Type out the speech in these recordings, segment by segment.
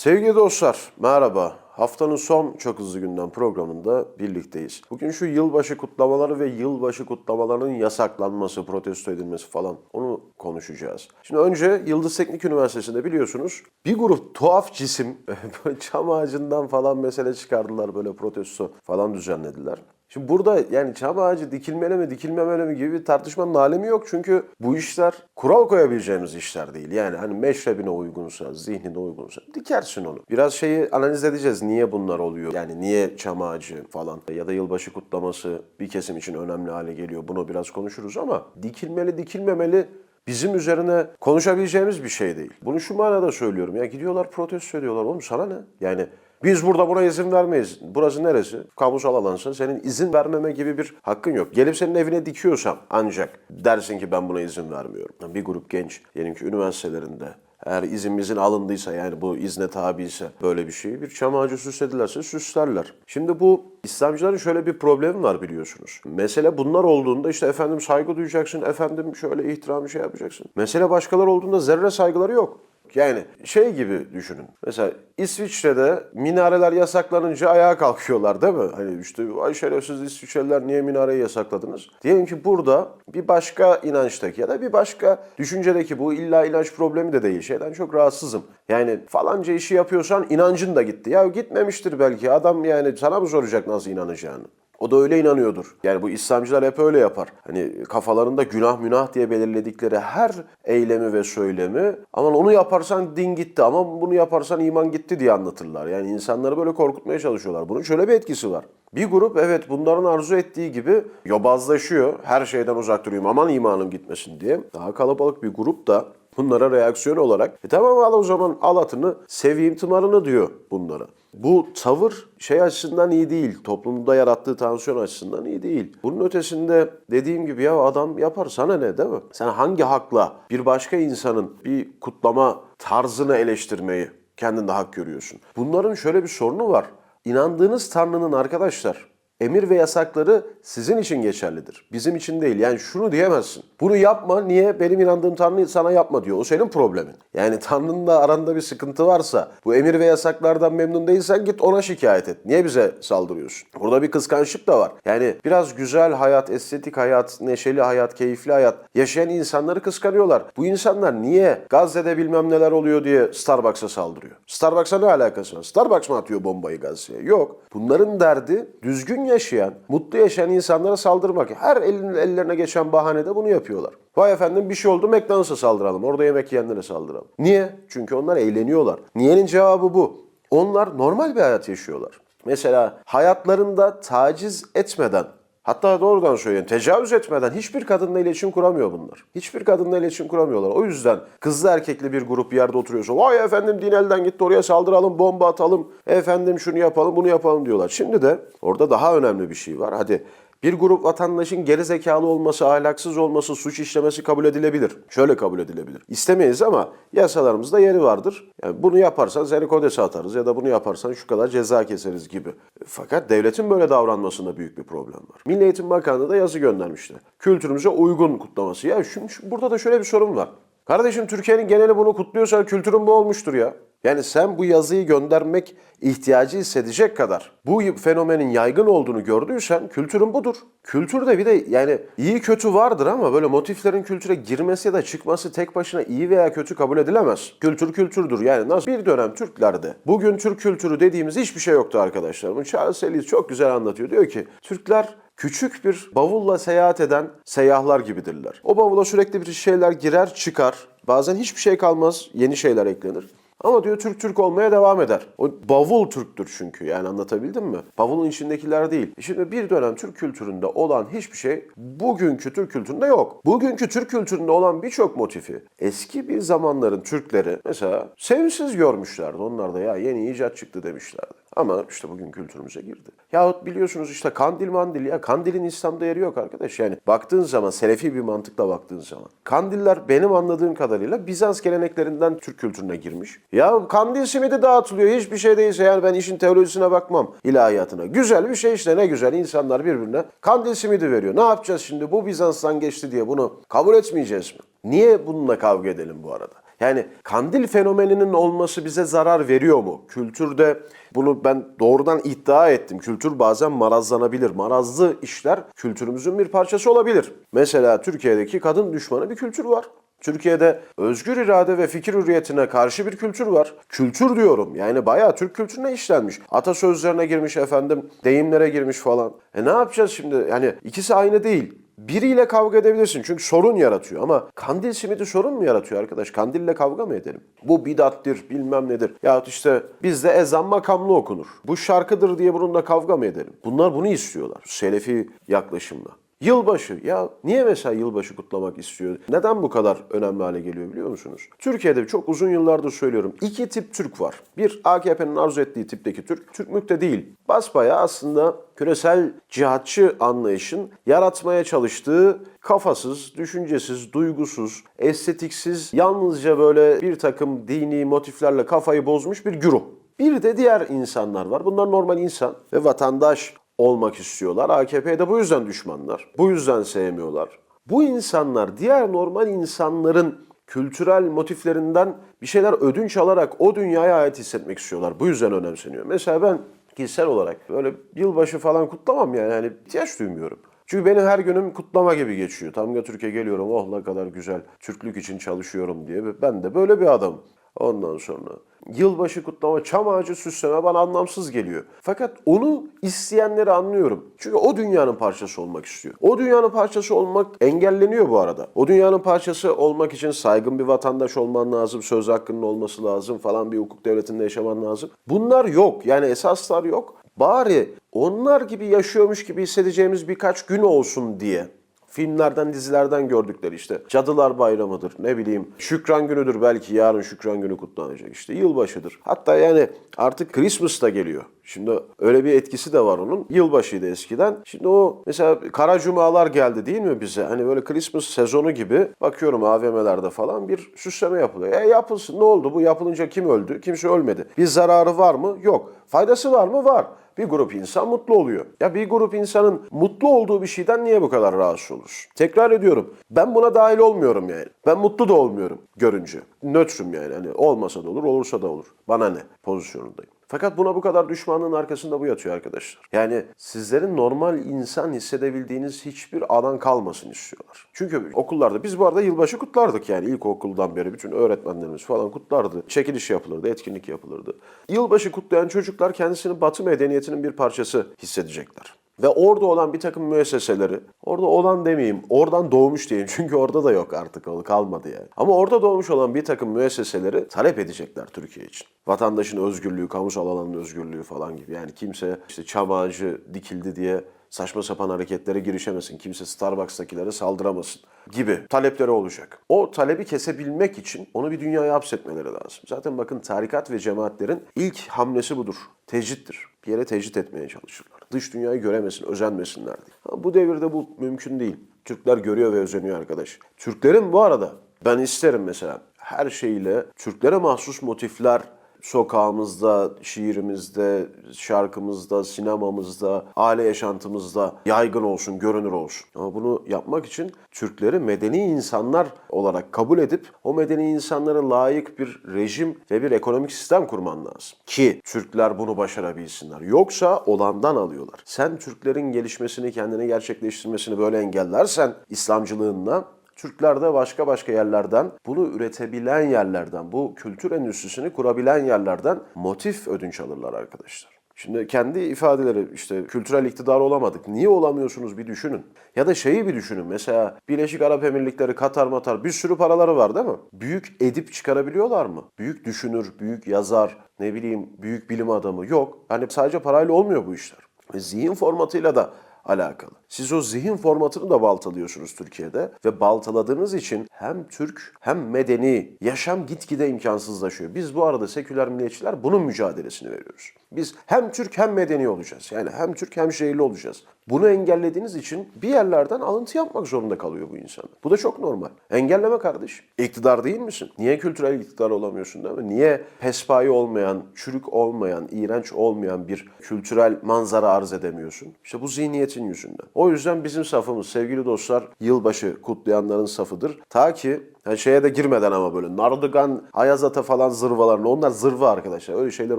Sevgili dostlar, merhaba. Haftanın son çok hızlı gündem programında birlikteyiz. Bugün şu yılbaşı kutlamaları ve yılbaşı kutlamalarının yasaklanması, protesto edilmesi falan onu konuşacağız. Şimdi önce Yıldız Teknik Üniversitesi'nde biliyorsunuz bir grup tuhaf cisim çam ağacından falan mesele çıkardılar böyle protesto falan düzenlediler. Şimdi burada yani çam ağacı dikilmeli mi dikilmemeli mi gibi bir tartışmanın alemi yok. Çünkü bu işler kural koyabileceğimiz işler değil. Yani hani meşrebine uygunsa, zihnine uygunsa dikersin onu. Biraz şeyi analiz edeceğiz. Niye bunlar oluyor? Yani niye çam ağacı falan ya da yılbaşı kutlaması bir kesim için önemli hale geliyor. Bunu biraz konuşuruz ama dikilmeli dikilmemeli bizim üzerine konuşabileceğimiz bir şey değil. Bunu şu manada söylüyorum. Ya gidiyorlar protesto ediyorlar. Oğlum sana ne? Yani biz burada buna izin vermeyiz. Burası neresi? Kamusal alansa senin izin vermeme gibi bir hakkın yok. Gelip senin evine dikiyorsam ancak dersin ki ben buna izin vermiyorum. Bir grup genç diyelim ki üniversitelerinde eğer izin izin alındıysa yani bu izne tabi ise böyle bir şeyi bir çam ağacı süsledilerse süslerler. Şimdi bu İslamcıların şöyle bir problemi var biliyorsunuz. Mesele bunlar olduğunda işte efendim saygı duyacaksın, efendim şöyle ihtiram şey yapacaksın. Mesele başkalar olduğunda zerre saygıları yok. Yani şey gibi düşünün. Mesela İsviçre'de minareler yasaklanınca ayağa kalkıyorlar değil mi? Hani işte ay şerefsiz İsviçreliler niye minareyi yasakladınız? Diyelim ki burada bir başka inançtaki ya da bir başka düşüncedeki bu illa inanç problemi de değil. Şeyden çok rahatsızım. Yani falanca işi yapıyorsan inancın da gitti. Ya gitmemiştir belki. Adam yani sana mı soracak nasıl inanacağını? O da öyle inanıyordur. Yani bu İslamcılar hep öyle yapar. Hani kafalarında günah münah diye belirledikleri her eylemi ve söylemi aman onu yaparsan din gitti ama bunu yaparsan iman gitti diye anlatırlar. Yani insanları böyle korkutmaya çalışıyorlar. Bunun şöyle bir etkisi var. Bir grup evet bunların arzu ettiği gibi yobazlaşıyor. Her şeyden uzak duruyorum aman imanım gitmesin diye. Daha kalabalık bir grup da bunlara reaksiyon olarak e tamam al o zaman al atını seveyim tımarını diyor bunlara. Bu tavır şey açısından iyi değil. Toplumda yarattığı tansiyon açısından iyi değil. Bunun ötesinde dediğim gibi ya adam yapar sana ne değil mi? Sen hangi hakla bir başka insanın bir kutlama tarzını eleştirmeyi kendinde hak görüyorsun? Bunların şöyle bir sorunu var. İnandığınız Tanrı'nın arkadaşlar emir ve yasakları sizin için geçerlidir. Bizim için değil. Yani şunu diyemezsin. Bunu yapma. Niye? Benim inandığım Tanrı sana yapma diyor. O senin problemin. Yani Tanrı'nınla aranda bir sıkıntı varsa, bu emir ve yasaklardan memnun değilsen git ona şikayet et. Niye bize saldırıyorsun? Burada bir kıskançlık da var. Yani biraz güzel hayat, estetik hayat, neşeli hayat, keyifli hayat yaşayan insanları kıskanıyorlar. Bu insanlar niye Gazze'de bilmem neler oluyor diye Starbucks'a saldırıyor? Starbucks'a ne alakası var? Starbucks mı atıyor bombayı Gazze'ye? Yok. Bunların derdi düzgün yaşayan, mutlu yaşayan insanlara saldırmak. Her elin, ellerine geçen bahanede bunu yapıyorlar. Vay efendim bir şey oldu McDonald's'a saldıralım. Orada yemek yiyenlere saldıralım. Niye? Çünkü onlar eğleniyorlar. Niye'nin cevabı bu. Onlar normal bir hayat yaşıyorlar. Mesela hayatlarında taciz etmeden Hatta doğrudan söyleyeyim tecavüz etmeden hiçbir kadınla iletişim kuramıyor bunlar. Hiçbir kadınla iletişim kuramıyorlar. O yüzden kızlı erkekli bir grup bir yerde oturuyorsa vay efendim din elden gitti oraya saldıralım bomba atalım efendim şunu yapalım bunu yapalım diyorlar. Şimdi de orada daha önemli bir şey var. Hadi bir grup vatandaşın geri zekalı olması, ahlaksız olması, suç işlemesi kabul edilebilir. Şöyle kabul edilebilir. İstemeyiz ama yasalarımızda yeri vardır. Yani bunu yaparsan seni kodese atarız ya da bunu yaparsan şu kadar ceza keseriz gibi. Fakat devletin böyle davranmasında büyük bir problem var. Milli Eğitim Bakanlığı da yazı göndermişti. Kültürümüze uygun kutlaması. Ya şimdi burada da şöyle bir sorun var. Kardeşim Türkiye'nin geneli bunu kutluyorsa kültürün bu olmuştur ya. Yani sen bu yazıyı göndermek ihtiyacı hissedecek kadar bu fenomenin yaygın olduğunu gördüysen kültürün budur. Kültür de bir de yani iyi kötü vardır ama böyle motiflerin kültüre girmesi ya da çıkması tek başına iyi veya kötü kabul edilemez. Kültür kültürdür. Yani nasıl bir dönem Türklerde bugün Türk kültürü dediğimiz hiçbir şey yoktu arkadaşlar. Bunu Charles Ellis çok güzel anlatıyor. Diyor ki Türkler küçük bir bavulla seyahat eden seyyahlar gibidirler. O bavula sürekli bir şeyler girer çıkar. Bazen hiçbir şey kalmaz, yeni şeyler eklenir. Ama diyor Türk Türk olmaya devam eder. O bavul Türktür çünkü yani anlatabildim mi? Bavulun içindekiler değil. E Şimdi bir dönem Türk kültüründe olan hiçbir şey bugünkü Türk kültüründe yok. Bugünkü Türk kültüründe olan birçok motifi eski bir zamanların Türkleri mesela sevimsiz görmüşlerdi. Onlar da ya yeni icat çıktı demişlerdi. Ama işte bugün kültürümüze girdi. Yahut biliyorsunuz işte kandil mandil ya kandilin İslam'da yeri yok arkadaş. Yani baktığın zaman selefi bir mantıkla baktığın zaman. Kandiller benim anladığım kadarıyla Bizans geleneklerinden Türk kültürüne girmiş. Ya kandil simidi dağıtılıyor hiçbir şey değilse yani ben işin teolojisine bakmam ilahiyatına. Güzel bir şey işte ne güzel insanlar birbirine kandil simidi veriyor. Ne yapacağız şimdi bu Bizans'tan geçti diye bunu kabul etmeyeceğiz mi? Niye bununla kavga edelim bu arada? Yani kandil fenomeninin olması bize zarar veriyor mu? Kültürde bunu ben doğrudan iddia ettim. Kültür bazen marazlanabilir. Marazlı işler kültürümüzün bir parçası olabilir. Mesela Türkiye'deki kadın düşmanı bir kültür var. Türkiye'de özgür irade ve fikir hürriyetine karşı bir kültür var. Kültür diyorum yani bayağı Türk kültürüne işlenmiş. Atasözlerine girmiş efendim, deyimlere girmiş falan. E ne yapacağız şimdi? Yani ikisi aynı değil. Biriyle kavga edebilirsin çünkü sorun yaratıyor ama kandil simidi sorun mu yaratıyor arkadaş? Kandille kavga mı edelim? Bu bidattir bilmem nedir. Ya işte bizde ezan makamlı okunur. Bu şarkıdır diye bununla kavga mı edelim? Bunlar bunu istiyorlar. Selefi yaklaşımla. Yılbaşı. Ya niye mesela yılbaşı kutlamak istiyor? Neden bu kadar önemli hale geliyor biliyor musunuz? Türkiye'de çok uzun yıllardır söylüyorum. İki tip Türk var. Bir AKP'nin arzu ettiği tipteki Türk. Türk mükte değil. Basbaya aslında küresel cihatçı anlayışın yaratmaya çalıştığı kafasız, düşüncesiz, duygusuz, estetiksiz, yalnızca böyle bir takım dini motiflerle kafayı bozmuş bir güruh. Bir de diğer insanlar var. Bunlar normal insan ve vatandaş olmak istiyorlar. AKP'de bu yüzden düşmanlar. Bu yüzden sevmiyorlar. Bu insanlar diğer normal insanların kültürel motiflerinden bir şeyler ödünç alarak o dünyaya ait hissetmek istiyorlar. Bu yüzden önemseniyor. Mesela ben kişisel olarak böyle yılbaşı falan kutlamam yani. yani ihtiyaç duymuyorum. Çünkü benim her günüm kutlama gibi geçiyor. Tamga Türkiye geliyorum, oh ne kadar güzel, Türklük için çalışıyorum diye. Ben de böyle bir adamım. Ondan sonra yılbaşı kutlama, çam ağacı süsleme bana anlamsız geliyor. Fakat onu isteyenleri anlıyorum. Çünkü o dünyanın parçası olmak istiyor. O dünyanın parçası olmak engelleniyor bu arada. O dünyanın parçası olmak için saygın bir vatandaş olman lazım, söz hakkının olması lazım falan bir hukuk devletinde yaşaman lazım. Bunlar yok. Yani esaslar yok. Bari onlar gibi yaşıyormuş gibi hissedeceğimiz birkaç gün olsun diye filmlerden, dizilerden gördükleri işte. Cadılar Bayramı'dır, ne bileyim Şükran Günü'dür belki yarın Şükran Günü kutlanacak işte. Yılbaşıdır. Hatta yani artık Christmas da geliyor. Şimdi öyle bir etkisi de var onun. Yılbaşıydı eskiden. Şimdi o mesela Kara Cumalar geldi değil mi bize? Hani böyle Christmas sezonu gibi bakıyorum AVM'lerde falan bir süsleme yapılıyor. E yapılsın ne oldu? Bu yapılınca kim öldü? Kimse ölmedi. Bir zararı var mı? Yok. Faydası var mı? Var. Bir grup insan mutlu oluyor. Ya bir grup insanın mutlu olduğu bir şeyden niye bu kadar rahatsız olur? Tekrar ediyorum. Ben buna dahil olmuyorum yani. Ben mutlu da olmuyorum görünce. Nötrüm yani. Hani olmasa da olur, olursa da olur. Bana ne pozisyonundayım. Fakat buna bu kadar düşmanlığın arkasında bu yatıyor arkadaşlar. Yani sizlerin normal insan hissedebildiğiniz hiçbir alan kalmasın istiyorlar. Çünkü okullarda biz bu arada yılbaşı kutlardık yani ilkokuldan beri bütün öğretmenlerimiz falan kutlardı. Çekiliş yapılırdı, etkinlik yapılırdı. Yılbaşı kutlayan çocuklar kendisini batı medeniyetinin bir parçası hissedecekler. Ve orada olan bir takım müesseseleri, orada olan demeyeyim, oradan doğmuş diyeyim çünkü orada da yok artık o kalmadı yani. Ama orada doğmuş olan bir takım müesseseleri talep edecekler Türkiye için. Vatandaşın özgürlüğü, kamusal alanın özgürlüğü falan gibi. Yani kimse işte çam ağacı dikildi diye saçma sapan hareketlere girişemesin. Kimse Starbucks'takilere saldıramasın gibi talepleri olacak. O talebi kesebilmek için onu bir dünyaya hapsetmeleri lazım. Zaten bakın tarikat ve cemaatlerin ilk hamlesi budur. Tecrittir. Bir yere tecrit etmeye çalışırlar. Dış dünyayı göremesin, özenmesinler diye. Ama bu devirde bu mümkün değil. Türkler görüyor ve özeniyor arkadaş. Türklerin bu arada ben isterim mesela her şeyle Türklere mahsus motifler sokağımızda, şiirimizde, şarkımızda, sinemamızda, aile yaşantımızda yaygın olsun, görünür olsun. Ama bunu yapmak için Türkleri medeni insanlar olarak kabul edip o medeni insanlara layık bir rejim ve bir ekonomik sistem kurman lazım. Ki Türkler bunu başarabilsinler. Yoksa olandan alıyorlar. Sen Türklerin gelişmesini, kendini gerçekleştirmesini böyle engellersen İslamcılığınla Türkler de başka başka yerlerden bunu üretebilen yerlerden, bu kültür endüstrisini kurabilen yerlerden motif ödünç alırlar arkadaşlar. Şimdi kendi ifadeleri işte kültürel iktidar olamadık. Niye olamıyorsunuz bir düşünün. Ya da şeyi bir düşünün. Mesela Birleşik Arap Emirlikleri, Katar, Matar bir sürü paraları var değil mi? Büyük edip çıkarabiliyorlar mı? Büyük düşünür, büyük yazar, ne bileyim büyük bilim adamı yok. Hani sadece parayla olmuyor bu işler. Zihin formatıyla da alakalı. Siz o zihin formatını da baltalıyorsunuz Türkiye'de ve baltaladığınız için hem Türk hem medeni yaşam gitgide imkansızlaşıyor. Biz bu arada seküler milliyetçiler bunun mücadelesini veriyoruz. Biz hem Türk hem medeni olacağız. Yani hem Türk hem şehirli olacağız. Bunu engellediğiniz için bir yerlerden alıntı yapmak zorunda kalıyor bu insan. Bu da çok normal. Engelleme kardeş. İktidar değil misin? Niye kültürel iktidar olamıyorsun değil mi? Niye pespayi olmayan, çürük olmayan, iğrenç olmayan bir kültürel manzara arz edemiyorsun? İşte bu zihniyetin yüzünden. O yüzden bizim safımız sevgili dostlar yılbaşı kutlayanların safıdır. Ta ki yani şeye de girmeden ama böyle Nardıgan, Ayazata falan zırvalarını onlar zırva arkadaşlar. Öyle şeyleri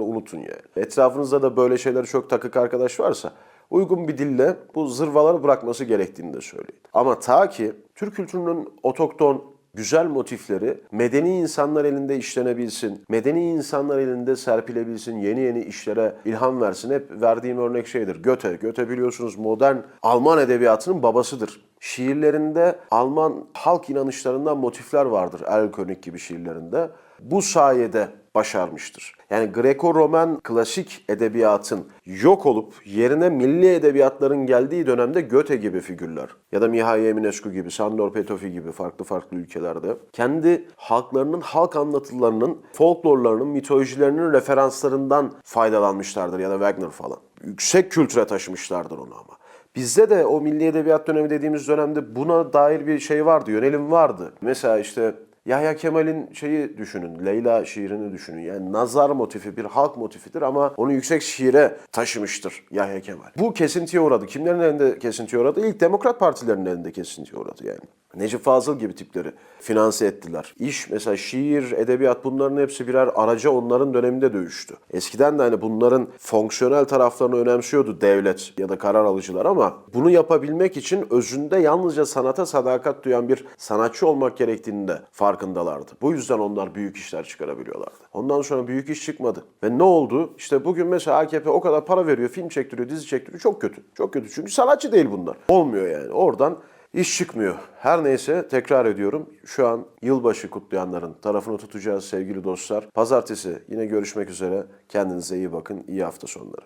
unutun yani. Etrafınızda da böyle şeyleri çok takık arkadaş varsa uygun bir dille bu zırvaları bırakması gerektiğini de söyleyin. Ama ta ki Türk kültürünün otokton güzel motifleri medeni insanlar elinde işlenebilsin, medeni insanlar elinde serpilebilsin, yeni yeni işlere ilham versin. Hep verdiğim örnek şeydir. Göte. Göte biliyorsunuz modern Alman edebiyatının babasıdır. Şiirlerinde Alman halk inanışlarından motifler vardır. Erlkönig gibi şiirlerinde. Bu sayede başarmıştır. Yani Greko-Roman klasik edebiyatın yok olup yerine milli edebiyatların geldiği dönemde Göte gibi figürler ya da Mihai Eminescu gibi, Sandor Petöfi gibi farklı farklı ülkelerde kendi halklarının halk anlatılarının, folklorlarının, mitolojilerinin referanslarından faydalanmışlardır ya da Wagner falan. Yüksek kültüre taşımışlardır onu ama. Bizde de o milli edebiyat dönemi dediğimiz dönemde buna dair bir şey vardı, yönelim vardı. Mesela işte Yahya Kemal'in şeyi düşünün, Leyla şiirini düşünün. Yani nazar motifi bir halk motifidir ama onu yüksek şiire taşımıştır Yahya Kemal. Bu kesintiye uğradı. Kimlerin elinde kesintiye uğradı? İlk Demokrat Partilerin elinde kesintiye uğradı yani. Necip Fazıl gibi tipleri finanse ettiler. İş mesela şiir, edebiyat bunların hepsi birer araca onların döneminde dövüştü. Eskiden de hani bunların fonksiyonel taraflarını önemsiyordu devlet ya da karar alıcılar ama bunu yapabilmek için özünde yalnızca sanata sadakat duyan bir sanatçı olmak gerektiğini de farkındalardı. Bu yüzden onlar büyük işler çıkarabiliyorlardı. Ondan sonra büyük iş çıkmadı. Ve ne oldu? İşte bugün mesela AKP o kadar para veriyor, film çektiriyor, dizi çektiriyor. Çok kötü. Çok kötü. Çünkü sanatçı değil bunlar. Olmuyor yani. Oradan İş çıkmıyor. Her neyse tekrar ediyorum. Şu an yılbaşı kutlayanların tarafını tutacağız sevgili dostlar. Pazartesi yine görüşmek üzere. Kendinize iyi bakın. İyi hafta sonları.